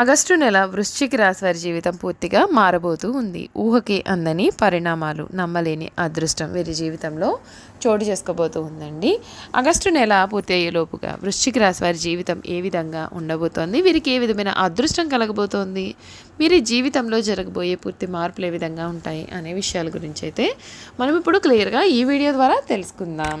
August నెల వృశ్చిక రాశి వారి జీవితం పూర్తిగా మారబోతూ ఉంది. ఊహకి అందని పరిణామాలు నమ్మలేని అదృష్టం వీరి జీవితంలో చోటు చేసుకోబోతూ ఉందండి. ఆగస్టు నెల పూర్తి అయ్యేలోపుగా వృశ్చిక రాశి వారి జీవితం ఏ విధంగా ఉండబోతోంది? వీరికి ఏ విధమైన అదృష్టం కలగబోతోంది? వీరి జీవితంలో జరగబోయే పూర్తి మార్పులు ఏ విధంగా ఉంటాయి? అనే విషయాల గురించి అయితే మనం ఇప్పుడు క్లియర్గా ఈ వీడియో ద్వారా తెలుసుకుందాం.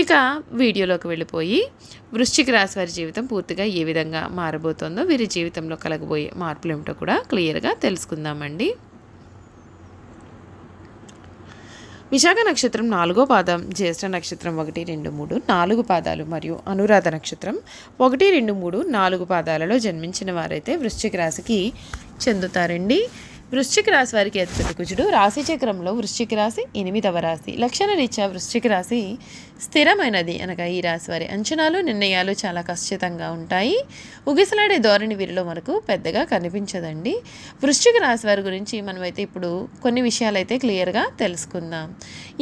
ఇక వీడియోలోకి వెళ్ళిపోయి వృశ్చిక రాశి వారి జీవితం పూర్తిగా ఏ విధంగా మారబోతోందో వీరి జీవితంలో కలగబోయే మార్పులు ఏమిటో కూడా క్లియర్గా తెలుసుకుందామండి. విశాఖ నక్షత్రం నాలుగో పాదం జ్యేష్ఠ నక్షత్రం ఒకటి రెండు మూడు నాలుగు పాదాలు మరియు అనురాధ నక్షత్రం ఒకటి రెండు మూడు నాలుగు పాదాలలో జన్మించిన వారైతే వృశ్చిక రాశికి చెందుతారండి. వృశ్చిక రాశి వారికి అధిపతి కుజుడు రాశి చక్రంలో వృశ్చిక రాశి ఎనిమిదవ రాశి. లక్షణ రీత్యా వృశ్చిక రాశి స్థిరమైనది. అనగా ఈ రాశి వారి అంచనాలు నిర్ణయాలు చాలా ఖచ్చితంగా ఉంటాయి. ఉగిసలాడే ధోరణి వీరిలో మనకు పెద్దగా కనిపించదండి. వృశ్చిక రాశి వారి గురించి మనమైతే ఇప్పుడు కొన్ని విషయాలైతే క్లియర్గా తెలుసుకుందాం.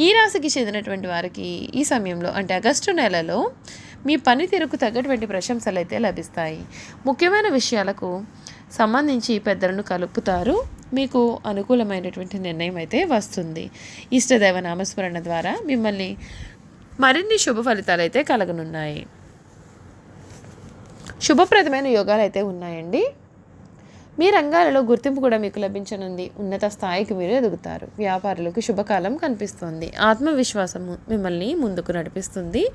ఈ రాశికి చెందినటువంటి వారికి ఈ సమయంలో అంటే ఆగస్టు నెలలో మీ పనితీరుకు తగ్గటువంటి ప్రశంసలు అయితే లభిస్తాయి. ముఖ్యమైన విషయాలకు సంబంధించి పెద్దలను కలుపుతారు. మీకు అనుకూలమైనటువంటి నిర్ణయం అయితే వస్తుంది. ఇష్టదైవ నామస్మరణ ద్వారా మిమ్మల్ని మరిన్ని శుభ ఫలితాలు అయితే కలగనున్నాయి. శుభప్రదమైన యోగాలు అయితే ఉన్నాయండి. మీ రంగాలలో గుర్తింపు కూడా మీకు లభించనుంది. ఉన్నత స్థాయికి మీరు ఎదుగుతారు. వ్యాపారులకు శుభకాలం కనిపిస్తుంది. ఆత్మవిశ్వాసము మిమ్మల్ని ముందుకు నడిపిస్తుంది.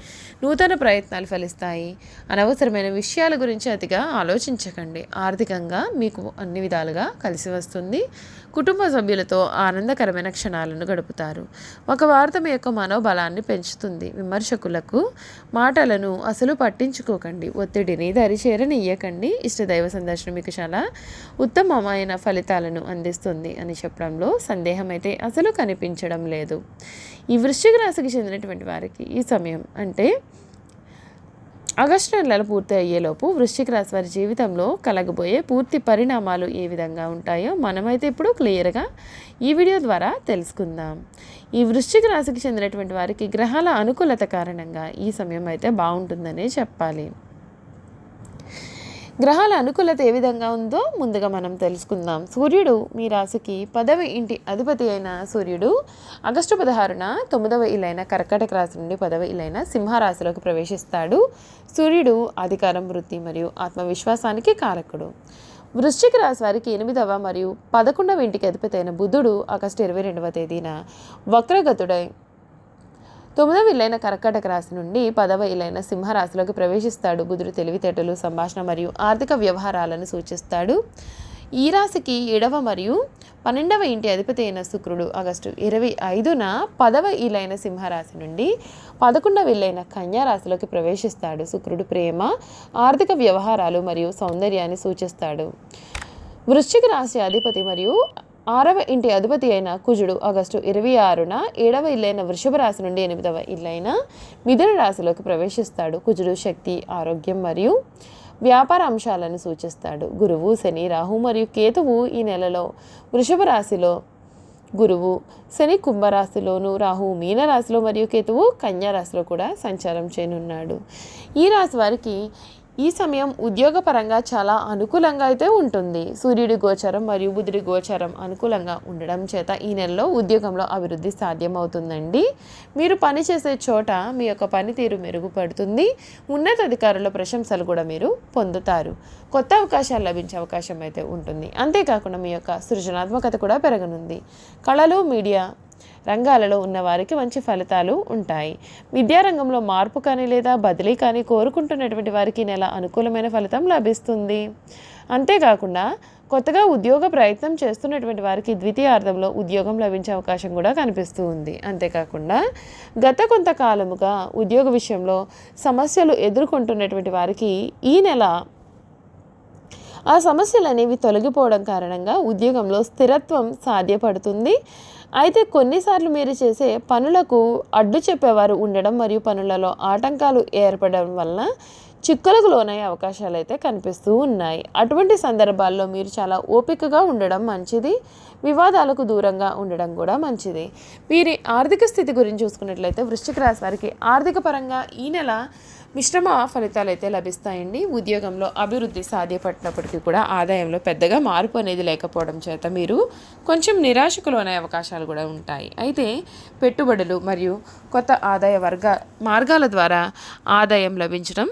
నూతన ప్రయత్నాలు ఫలిస్తాయి. అనవసరమైన విషయాల గురించి అతిగా ఆలోచించకండి. ఆర్థికంగా మీకు అన్ని విధాలుగా కలిసి వస్తుంది. కుటుంబ సభ్యులతో ఆనందకరమైన క్షణాలను గడుపుతారు. ఒక వార్త మీ యొక్క మనోబలాన్ని పెంచుతుంది. విమర్శకులకు మాటలను అసలు పట్టించుకోకండి. ఒత్తిడిని దరిచేరనియ్యకండి ఇష్టదైవ సందర్శనం మీకు చాలా ఉత్తమమైన ఫలితాలను అందిస్తుంది అని చెప్పడంలో సందేహం అయితే అసలు కనిపించడం లేదు. ఈ వృశ్చిక రాశికి చెందినటువంటి వారికి ఈ సమయం అంటే ఆగస్టు నెలలు పూర్తి అయ్యేలోపు వృశ్చిక రాశి వారి జీవితంలో కలగబోయే పూర్తి పరిణామాలు ఏ విధంగా ఉంటాయో మనమైతే ఇప్పుడు క్లియర్గా ఈ వీడియో ద్వారా తెలుసుకుందాం. ఈ వృశ్చిక రాశికి చెందినటువంటి వారికి గ్రహాల అనుకూలత కారణంగా ఈ సమయం అయితే బాగుంటుందనే చెప్పాలి. గ్రహాల అనుకూలత ఏ విధంగా ఉందో ముందుగా మనం తెలుసుకుందాం. సూర్యుడు మీ రాశికి పదవి ఇంటి అధిపతి అయిన సూర్యుడు. ఆగస్టు పదహారున తొమ్మిదవ ఇలైన కర్కాటక రాశి నుండి పదవ ఇలైన సింహరాశిలోకి ప్రవేశిస్తాడు. సూర్యుడు అధికారం వృత్తి మరియు ఆత్మవిశ్వాసానికి కారకుడు. వృశ్చిక రాశి వారికి ఎనిమిదవ మరియు పదకొండవ ఇంటికి అధిపతి అయిన బుధుడు ఆగస్టు ఇరవై రెండవ తేదీన వక్రగతుడై తొమ్మిదవ ఇల్లైన కర్కటక రాశి నుండి పదవ ఇల్లైన సింహరాశిలోకి ప్రవేశిస్తాడు. బుధుడు తెలివితేటలు సంభాషణ మరియు ఆర్థిక వ్యవహారాలను సూచిస్తాడు. ఈ రాశికి ఏడవ మరియు పన్నెండవ ఇంటి అధిపతి అయిన శుక్రుడు ఆగస్టు ఇరవై ఐదున పదవ ఇలైన సింహరాశి నుండి పదకొండవ ఇల్లైన కన్యారాశిలోకి ప్రవేశిస్తాడు. శుక్రుడు ప్రేమ ఆర్థిక వ్యవహారాలు మరియు సౌందర్యాన్ని సూచిస్తాడు. వృశ్చిక రాశి అధిపతి మరియు ఆరవ ఇంటి అధిపతి అయిన కుజుడు ఆగస్టు ఇరవై ఆరున ఏడవ ఇల్లైన వృషభ రాశి నుండి ఎనిమిదవ ఇల్లైన మిథున రాశిలోకి ప్రవేశిస్తాడు. కుజుడు శక్తి ఆరోగ్యం మరియు వ్యాపార అంశాలను సూచిస్తాడు. గురువు శని రాహు మరియు కేతువు ఈ నెలలో వృషభ రాశిలో గురువు శని కుంభరాశిలోను రాహు మీనరాశిలో మరియు కేతువు కన్యా రాశిలో కూడా సంచారం చేయనున్నాడు. ఈ రాశి వారికి ఈ సమయం ఉద్యోగపరంగా చాలా అనుకూలంగా అయితే ఉంటుంది. సూర్యుడి గోచరం మరియు బుధుడి గోచరం అనుకూలంగా ఉండడం చేత ఈ నెలలో ఉద్యోగంలో అభివృద్ధి సాధ్యమవుతుందండి. మీరు పనిచేసే చోట మీ యొక్క పనితీరు మెరుగుపడుతుంది. ఉన్నతాధికారుల ప్రశంసలు కూడా మీరు పొందుతారు. కొత్త అవకాశాలు లభించే అవకాశం అయితే ఉంటుంది. అంతేకాకుండా మీ యొక్క సృజనాత్మకత కూడా పెరగనుంది. కళలు మీడియా రంగాలలో ఉన్నవారికి మంచి ఫలితాలు ఉంటాయి. విద్యారంగంలో మార్పు కానీ లేదా బదిలీ కానీ కోరుకుంటున్నటువంటి వారికి నెల అనుకూలమైన ఫలితం లభిస్తుంది. అంతేకాకుండా కొత్తగా ఉద్యోగ ప్రయత్నం చేస్తున్నటువంటి వారికి ద్వితీయార్థంలో ఉద్యోగం లభించే అవకాశం కూడా కనిపిస్తూ ఉంది అంతేకాకుండా గత కొంతకాలముగా ఉద్యోగ విషయంలో సమస్యలు ఎదుర్కొంటున్నటువంటి వారికి ఈ నెల ఆ సమస్యలు అనేవి తొలగిపోవడం కారణంగా ఉద్యోగంలో స్థిరత్వం సాధ్యపడుతుంది. అయితే కొన్నిసార్లు మీరు చేసే పనులకు అడ్డు చెప్పేవారు ఉండడం మరియు పనులలో ఆటంకాలు ఏర్పడడం వలన చిక్కులకు లోనయ్యే అవకాశాలు అయితే కనిపిస్తూ ఉన్నాయి. అటువంటి సందర్భాల్లో మీరు చాలా ఓపికగా ఉండడం మంచిది. వివాదాలకు దూరంగా ఉండడం కూడా మంచిది. వీరి ఆర్థిక స్థితి గురించి చూసుకున్నట్లయితే వృశ్చిక రాశి వారికి ఆర్థిక పరంగా ఈ నెల మిశ్రమ ఫలితాలు అయితే లభిస్తాయండి. ఉద్యోగంలో అభివృద్ధి సాధ్యపడినప్పటికీ కూడా ఆదాయంలో పెద్దగా మార్పు అనేది లేకపోవడం చేత మీరు కొంచెం నిరాశకు లోనే అవకాశాలు కూడా ఉంటాయి. అయితే పెట్టుబడులు మరియు కొత్త ఆదాయ వర్గ మార్గాల ద్వారా ఆదాయం లభించడం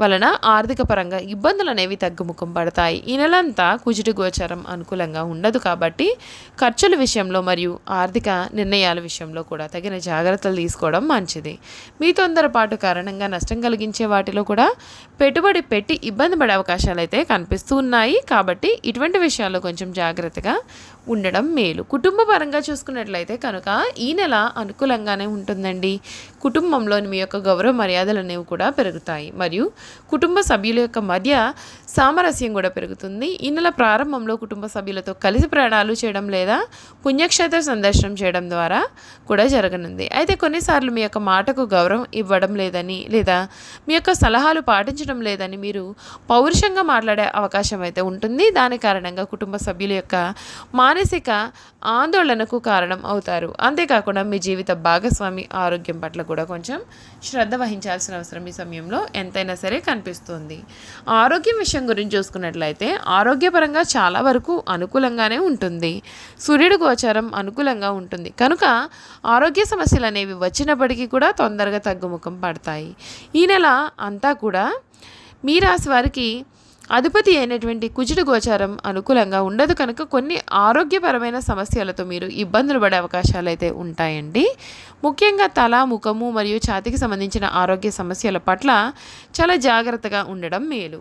వలన ఆర్థిక పరంగా ఇబ్బందులు అనేవి తగ్గుముఖం పడతాయి. ఈ నెలంతా కుజుటి గోచరం అనుకూలంగా ఉండదు కాబట్టి ఖర్చుల విషయంలో మరియు ఆర్థిక నిర్ణయాల విషయంలో కూడా తగిన జాగ్రత్తలు తీసుకోవడం మంచిది. మీ తొందరపాటు కారణంగా నష్టం కలిగించే వాటిలో కూడా పెట్టుబడి పెట్టి ఇబ్బంది పడే అవకాశాలు అయితే కనిపిస్తూ ఉన్నాయి. కాబట్టి ఇటువంటి విషయాల్లో కొంచెం జాగ్రత్తగా ఉండడం మేలు. కుటుంబ పరంగా చూసుకున్నట్లయితే కనుక ఈ నెల అనుకూలంగానే ఉంటుందండి. కుటుంబంలోని మీ యొక్క గౌరవ మర్యాదలు అనేవి కూడా పెరుగుతాయి. మరియు కుటుంబ సభ్యుల యొక్క మధ్య సామరస్యం కూడా పెరుగుతుంది. ఈ నెల ప్రారంభంలో కుటుంబ సభ్యులతో కలిసి ప్రయాణాలు చేయడం లేదా పుణ్యక్షేత్ర సందర్శనం చేయడం ద్వారా కూడా జరగనుంది. అయితే కొన్నిసార్లు మీ యొక్క మాటకు గౌరవం ఇవ్వడం లేదని లేదా మీ యొక్క సలహాలు పాటించడం లేదని మీరు పౌరుషంగా మాట్లాడే అవకాశం అయితే ఉంటుంది. దాని కారణంగా కుటుంబ సభ్యుల యొక్క మానసిక ఆందోళనకు కారణం అవుతారు. అంతేకాకుండా మీ జీవిత భాగస్వామి ఆరోగ్యం పట్ల కూడా కొంచెం శ్రద్ధ వహించాల్సిన అవసరం ఈ సమయంలో. ఎంతైనా సరే కనిపిస్తుంది. ఆరోగ్యం విషయం గురించి చూసుకున్నట్లయితే ఆరోగ్యపరంగా చాలా వరకు అనుకూలంగానే ఉంటుంది. సూర్యుడు గోచారం అనుకూలంగా ఉంటుంది. కనుక ఆరోగ్య సమస్యలు అనేవి వచ్చినప్పటికీ కూడా తొందరగా తగ్గుముఖం పడతాయి. ఈ నెల అంతా కూడా మీ రాశి వారికి అధిపతి అయినటువంటి కుజుడు గోచారం అనుకూలంగా ఉండదు కనుక కొన్ని ఆరోగ్యపరమైన సమస్యలతో మీరు ఇబ్బందులు పడే అవకాశాలు అయితే ఉంటాయండి. ముఖ్యంగా తల ముఖము మరియు ఛాతీకి సంబంధించిన ఆరోగ్య సమస్యల పట్ల చాలా జాగ్రత్తగా ఉండడం మేలు.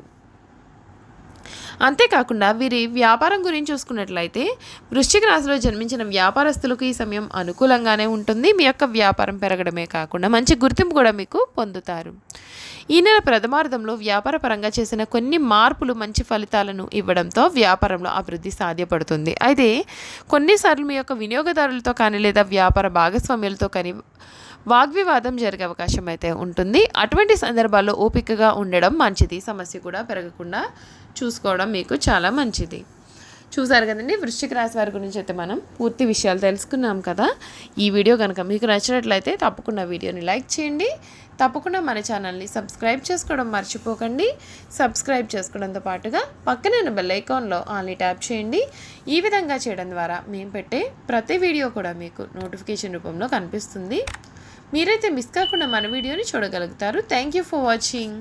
అంతేకాకుండా వీరి వ్యాపారం గురించి చూసుకున్నట్లయితే వృశ్చిక రాశిలో జన్మించిన వ్యాపారస్తులకు ఈ సమయం అనుకూలంగానే ఉంటుంది. మీ యొక్క వ్యాపారం పెరగడమే కాకుండా మంచి గుర్తింపు కూడా మీకు పొందుతారు. ఈ నెల ప్రథమార్థంలో వ్యాపార పరంగా చేసిన కొన్ని మార్పులు మంచి ఫలితాలను ఇవ్వడంతో వ్యాపారంలో అభివృద్ధి సాధ్యపడుతుంది. అయితే కొన్నిసార్లు మీ యొక్క వినియోగదారులతో కానీ లేదా వ్యాపార భాగస్వామ్యులతో కానీ వాగ్వివాదం జరిగే అవకాశం అయితే ఉంటుంది. అటువంటి సందర్భాల్లో ఓపికగా ఉండడం మంచిది. సమస్య కూడా పెరగకుండా చూసుకోవడం మీకు చాలా మంచిది. చూసారు కదండి వృశ్చిక రాశి వారి గురించి అయితే మనం పూర్తి విషయాలు తెలుసుకున్నాం కదా. ఈ వీడియో కనుక మీకు నచ్చినట్లయితే తప్పకుండా వీడియోని లైక్ చేయండి. తప్పకుండా మన ఛానల్ని సబ్స్క్రైబ్ చేసుకోవడం మర్చిపోకండి. సబ్స్క్రైబ్ చేసుకోవడంతో పాటుగా పక్కన బెల్ ఐకాన్లో ఆన్లీ ట్యాప్ చేయండి. ఈ విధంగా చేయడం ద్వారా మేము పెట్టే ప్రతి వీడియో కూడా మీకు నోటిఫికేషన్ రూపంలో కనిపిస్తుంది. మీరైతే మిస్ కాకుండా మన వీడియోని చూడగలుగుతారు. Thank you for watching.